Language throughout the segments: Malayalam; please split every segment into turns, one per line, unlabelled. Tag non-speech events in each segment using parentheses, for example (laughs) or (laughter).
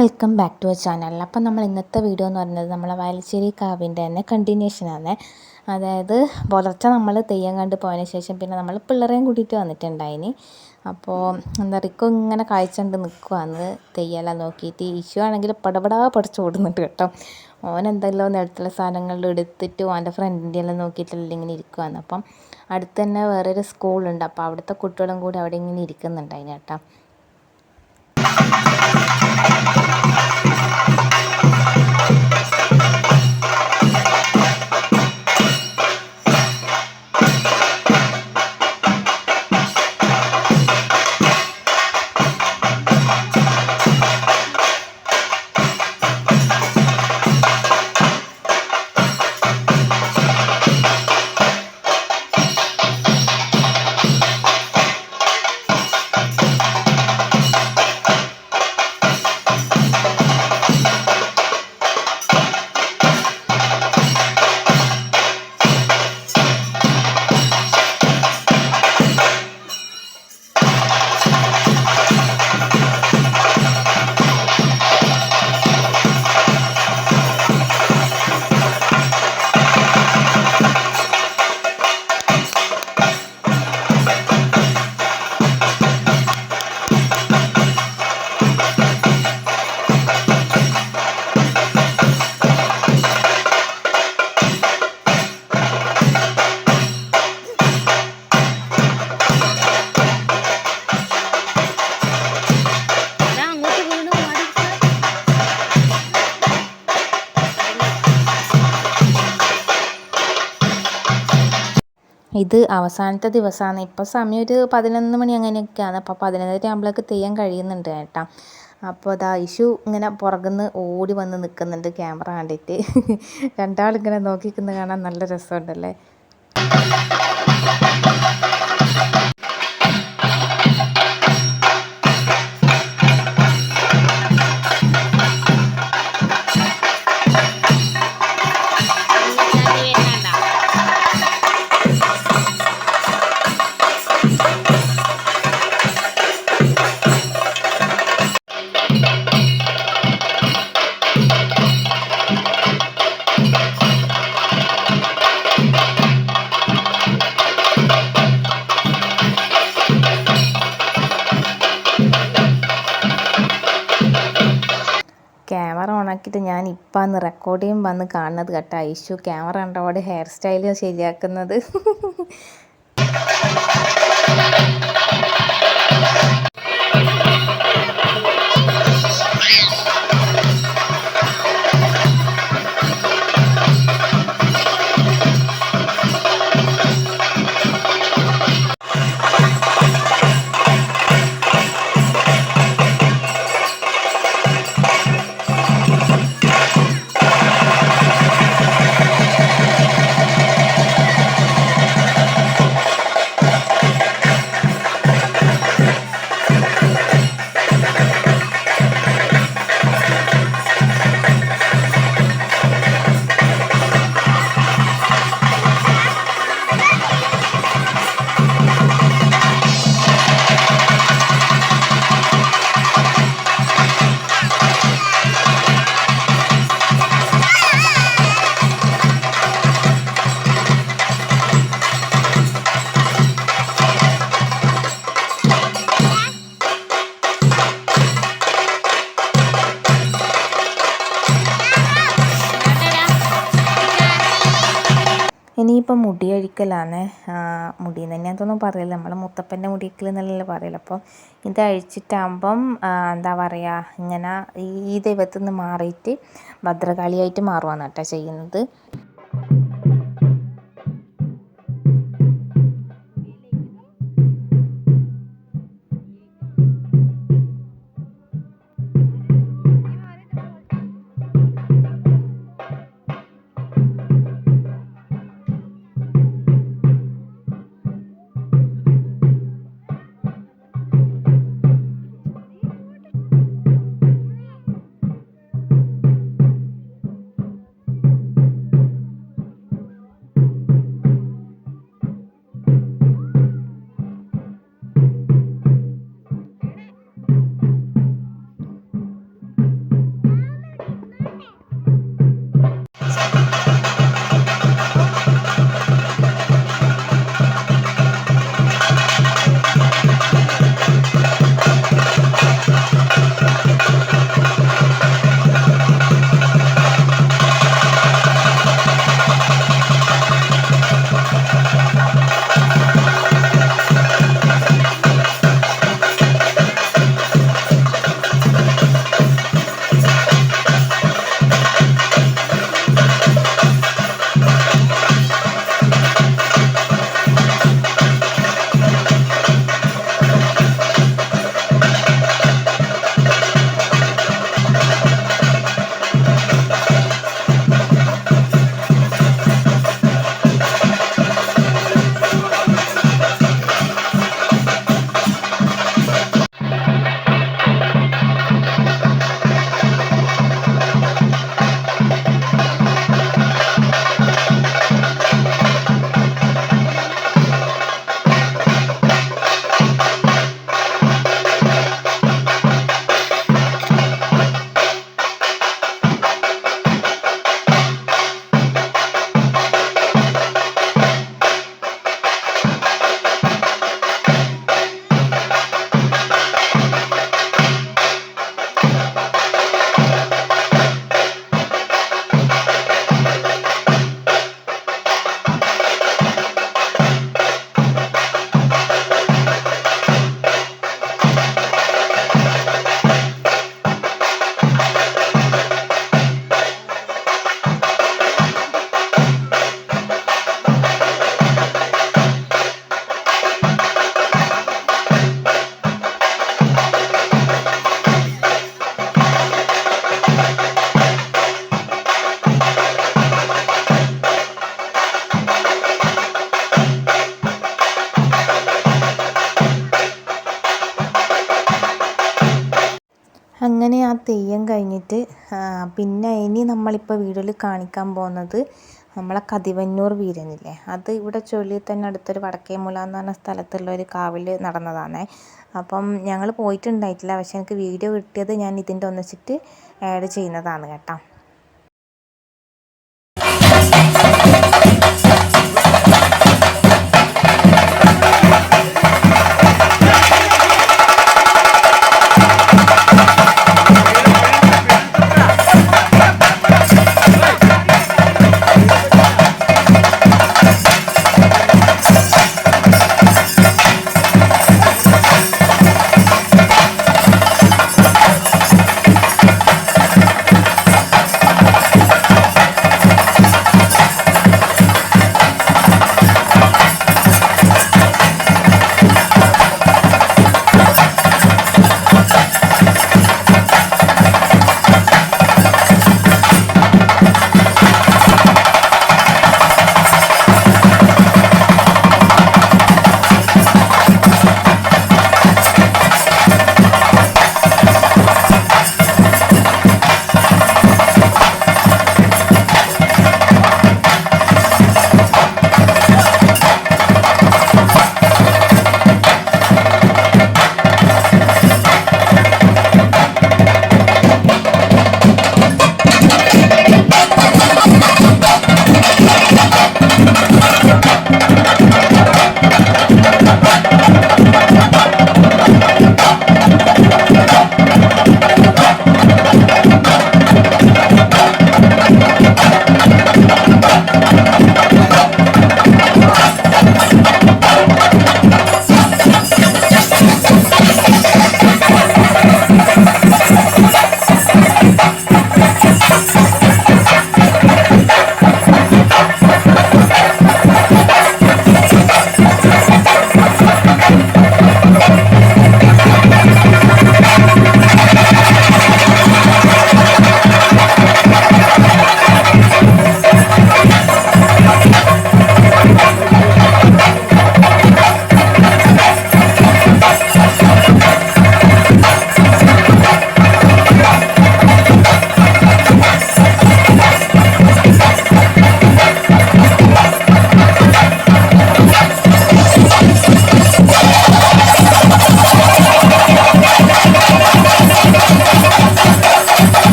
Welcome back to our channel അപ്പം നമ്മൾ ഇന്നത്തെ വീഡിയോ എന്ന് പറയുന്നത് നമ്മളെ വയലശ്ശേരി കാവിന്റെ തന്നെ കണ്ടിന്യൂഷനാണ് അതായത് പുലർച്ചെ നമ്മൾ തെയ്യം കണ്ട് പോയതിന് ശേഷം പിന്നെ നമ്മൾ പിള്ളേരെയും കൂട്ടിയിട്ട് വന്നിട്ടുണ്ടായിന്. അപ്പോൾ എന്താ പറയുക ഇങ്ങനെ കാഴ്ച കണ്ട് നിൽക്കുവാന്ന് തെയ്യെല്ലാം നോക്കിയിട്ട് ഇഷ്യൂ ആണെങ്കിൽ പടപടാ പടച്ച് ഓടുന്നുണ്ട് കേട്ടോ. ഓൻ എന്തെല്ലോ നിലത്തുള്ള സാധനങ്ങളിൽ എടുത്തിട്ട് ഓന്റെ ഫ്രണ്ടിന്റെ എല്ലാം നോക്കിയിട്ടെല്ലാം ഇങ്ങനെ ഇരിക്കുവാന്ന്. അപ്പം അടുത്ത് തന്നെ വേറൊരു സ്കൂളുണ്ട് അപ്പോൾ അവിടുത്തെ കുട്ടികളും കൂടി അവിടെ ഇങ്ങനെ ഇരിക്കുന്നുണ്ടായിന് കേട്ടോ. ഇത് അവസാനത്തെ ദിവസമാണ്. ഇപ്പോൾ സമയം ഒരു പതിനൊന്ന് മണി അങ്ങനെയൊക്കെയാണ്. അപ്പോൾ പതിനൊന്നര ആകുമ്പോഴേക്ക് തെയ്യം കഴിയുന്നുണ്ട് കേട്ടോ. അപ്പോൾ അതാ ഇഷു ഇങ്ങനെ പുറകുന്ന് ഓടി വന്ന് നിൽക്കുന്നുണ്ട് ക്യാമറ കണ്ടിട്ട്. (laughs) രണ്ടാളിങ്ങനെ നോക്കിക്കുന്ന കാണാൻ നല്ല രസമുണ്ടല്ലേ? ക്യാമറ ഓണാക്കിയിട്ട് ഞാൻ ഇപ്പം റെക്കോർഡ് ചെയ്യുമ്പോൾ വന്ന് കാണുന്നത് കേട്ടോ. ഐഷു ക്യാമറ കണ്ടപാട് ഹെയർ സ്റ്റൈൽ ശരിയാക്കുന്നത്. ഇനിയിപ്പം മുടി അഴിക്കലാണ്. മുടി തന്നെ അതൊന്നും പറയില്ല. നമ്മൾ മുത്തപ്പന്റെ മുടിക്കൽ എന്നല്ലേ പറയില്ല. അപ്പോൾ ഇത് അഴിച്ചിട്ടാകുമ്പം എന്താ പറയുക ഇങ്ങനെ ഈ ദൈവത്തിൽ നിന്ന് മാറിയിട്ട് ഭദ്രകാളിയായിട്ട് മാറുവാണ് കേട്ടോ ചെയ്യുന്നത്. തെയ്യം കഴിഞ്ഞിട്ട് പിന്നെ ഇനി നമ്മളിപ്പോൾ വീഡിയോയിൽ കാണിക്കാൻ പോകുന്നത് നമ്മളെ കതിവന്നൂർ വീരനില്ലേ? അത് ഇവിടെ ചൊല്ലി തന്നെ അടുത്തൊരു വടക്കേമുല എന്ന് പറഞ്ഞ സ്ഥലത്തുള്ള ഒരു കാവിൽ നടന്നതാണ്. അപ്പം ഞങ്ങൾ പോയിട്ടുണ്ടായിട്ടില്ല. പക്ഷേ എനിക്ക് വീഡിയോ കിട്ടിയത് ഞാൻ ഇതിന്റെ ഒന്നിച്ചിട്ട് ആഡ് ചെയ്യുന്നതാണ് കേട്ടോ.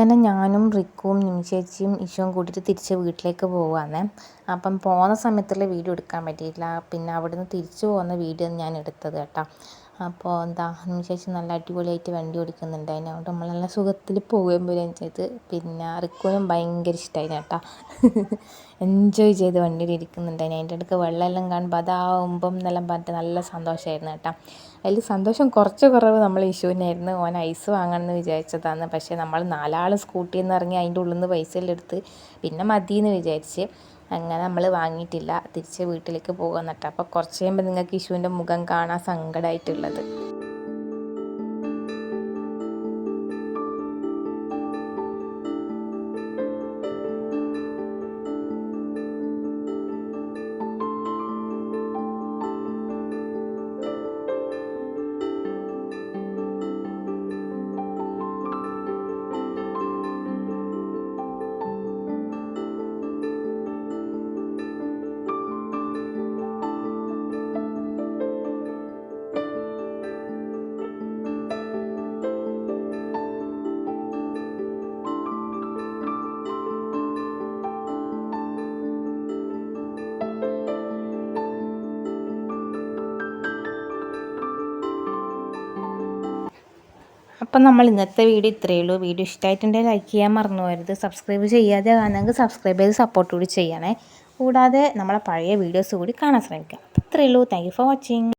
അങ്ങനെ ഞാനും റിക്കുവും നിമിഷേച്ചിയും ഇഷുവും കൂട്ടിയിട്ട് തിരിച്ച് വീട്ടിലേക്ക് പോവുകയാണ് അപ്പം പോകുന്ന സമയത്തുള്ള വീഡിയോ എടുക്കാൻ പറ്റിയില്ല പിന്നെ അവിടുന്ന് തിരിച്ചു പോകുന്ന വീഡിയോ ഞാൻ എടുത്തത് കേട്ടോ. അപ്പോൾ എന്താ നിമിഷേച്ചി നല്ല അടിപൊളിയായിട്ട് വണ്ടി ഓടിക്കുന്നുണ്ട്. അതുകൊണ്ട് നമ്മൾ നല്ല സുഖത്തിൽ പോവുകയും ചെയ്ത്. പിന്നെ റിക്കുവിനും ഭയങ്കര ഇഷ്ടമായി കേട്ടോ. എൻജോയ് ചെയ്ത് വണ്ടിയിൽ ഇരിക്കുന്നുണ്ടായിന് അതിന്റെ ഇടയ്ക്ക് വെള്ളമെല്ലാം കാണുമ്പോൾ അതാവുമ്പം എന്നെല്ലാം പറഞ്ഞിട്ട് നല്ല സന്തോഷമായിരുന്നു കേട്ടോ. അതിൽ സന്തോഷം കുറച്ച് കുറവ് നമ്മൾ ഇഷുവിനായിരുന്നു ഓൻ ഐസ് വാങ്ങണമെന്ന് വിചാരിച്ചതാണ്. പക്ഷേ നമ്മൾ നാലാൾ സ്കൂട്ടിയിൽ നിന്ന് ഇറങ്ങി അതിന്റെ ഉള്ളിൽ നിന്ന് പൈസ എല്ലാം എടുത്ത് പിന്നെ മതിയെന്ന് വിചാരിച്ച് അങ്ങനെ നമ്മൾ വാങ്ങിയിട്ടില്ല. തിരിച്ച് വീട്ടിലേക്ക് പോകാൻ നട്ട അപ്പോൾ കുറച്ച് കഴിയുമ്പോൾ നിങ്ങൾക്ക് ഇഷുവിന്റെ മുഖം കാണാൻ സങ്കടമായിട്ടുള്ളത്. അപ്പം നമ്മൾ ഇന്നത്തെ വീഡിയോ ഇത്രയേ ഉള്ളൂ. വീഡിയോ ഇഷ്ടമായിട്ടുണ്ടെങ്കിൽ ലൈക്ക് ചെയ്യാൻ മറന്നു പോകരുത് സബ്സ്ക്രൈബ് ചെയ്യാതെ കാണുന്നെങ്കിൽ സബ്സ്ക്രൈബ് ചെയ്ത് സപ്പോർട്ട് കൂടി ചെയ്യണേ. കൂടാതെ നമ്മളെ പഴയ വീഡിയോസ് കൂടി കാണാൻ ശ്രമിക്കാം. ഇത്രയേ ഉള്ളൂ. Thank for watching